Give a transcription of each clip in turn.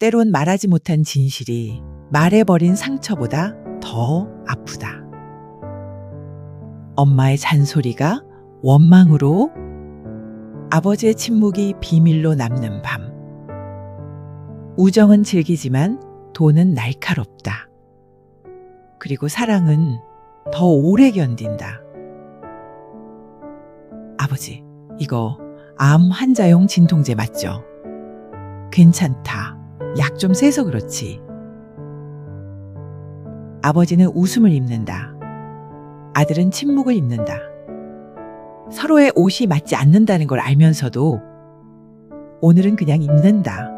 때론 말하지 못한 진실이 말해버린 상처보다 더 아프다. 엄마의 잔소리가 원망으로 아버지의 침묵이 비밀로 남는 밤. 우정은 즐기지만 돈은 날카롭다. 그리고 사랑은 더 오래 견딘다. 아버지, 이거 암 환자용 진통제 맞죠? 괜찮다. 약 좀 세서 그렇지. 아버지는 웃음을 입는다. 아들은 침묵을 입는다. 서로의 옷이 맞지 않는다는 걸 알면서도 오늘은 그냥 입는다.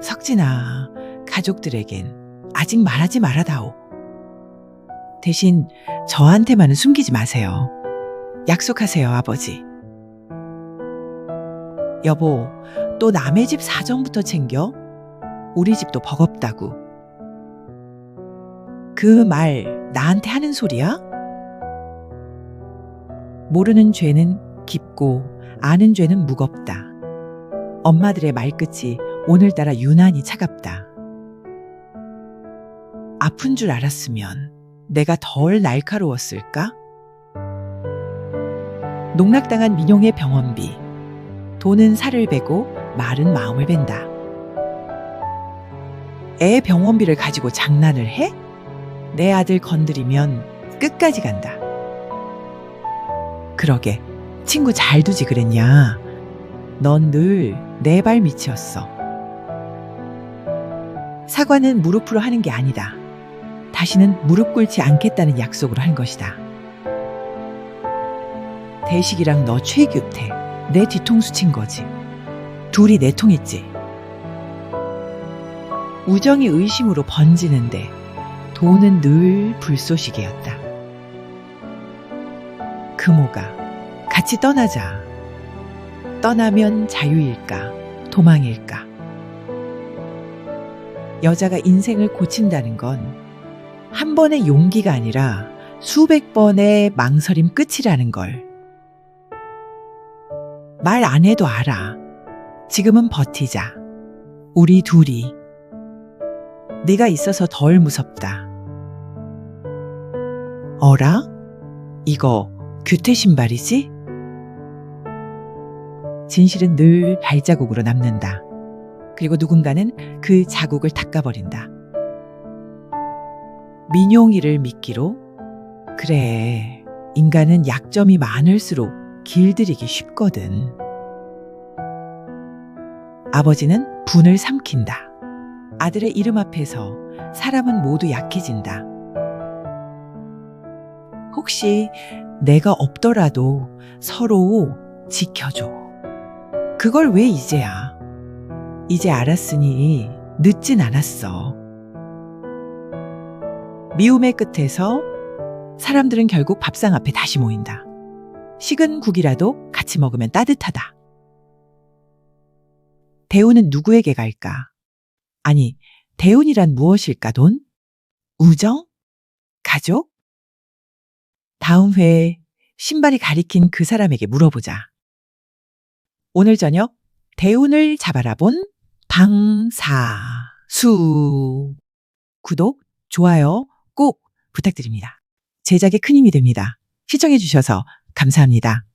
석진아, 가족들에겐 아직 말하지 말아다오. 대신 저한테만은 숨기지 마세요. 약속하세요, 아버지. 여보, 또 남의 집 사정부터 챙겨? 우리 집도 버겁다고. 그 말 나한테 하는 소리야? 모르는 죄는 깊고 아는 죄는 무겁다. 엄마들의 말끝이 오늘따라 유난히 차갑다. 아픈 줄 알았으면 내가 덜 날카로웠을까? 농락당한 민용의 병원비. 돈은 살을 베고 말은 마음을 벤다. 애 병원비를 가지고 장난을 해? 내 아들 건드리면 끝까지 간다. 그러게, 친구 잘 두지 그랬냐? 넌 늘 내 발 밑이었어. 사과는 무릎으로 하는 게 아니다. 다시는 무릎 꿇지 않겠다는 약속으로 한 것이다. 대식이랑 너 최규태, 내 뒤통수 친 거지. 둘이 내통했지. 우정이 의심으로 번지는데 돈은 늘 불쏘시개였다. 금호가 같이 떠나자. 떠나면 자유일까, 도망일까. 여자가 인생을 고친다는 건 한 번의 용기가 아니라 수백 번의 망설임 끝이라는 걸. 말 안 해도 알아. 지금은 버티자. 우리 둘이. 네가 있어서 덜 무섭다. 어라? 이거 규태 신발이지? 진실은 늘 발자국으로 남는다. 그리고 누군가는 그 자국을 닦아버린다. 민용이를 믿기로? 그래. 인간은 약점이 많을수록 길들이기 쉽거든. 아버지는 분을 삼킨다. 아들의 이름 앞에서 사람은 모두 약해진다. 혹시 내가 없더라도 서로 지켜줘. 그걸 왜 이제야? 이제 알았으니 늦진 않았어. 미움의 끝에서 사람들은 결국 밥상 앞에 다시 모인다. 식은 국이라도 같이 먹으면 따뜻하다. 대우는 누구에게 갈까? 아니, 대운이란 무엇일까, 돈? 우정? 가족? 다음 회에 신발이 가리킨 그 사람에게 물어보자. 오늘 저녁 대운을 잡아라 본 방사수. 구독, 좋아요 꼭 부탁드립니다. 제작에 큰 힘이 됩니다. 시청해주셔서 감사합니다.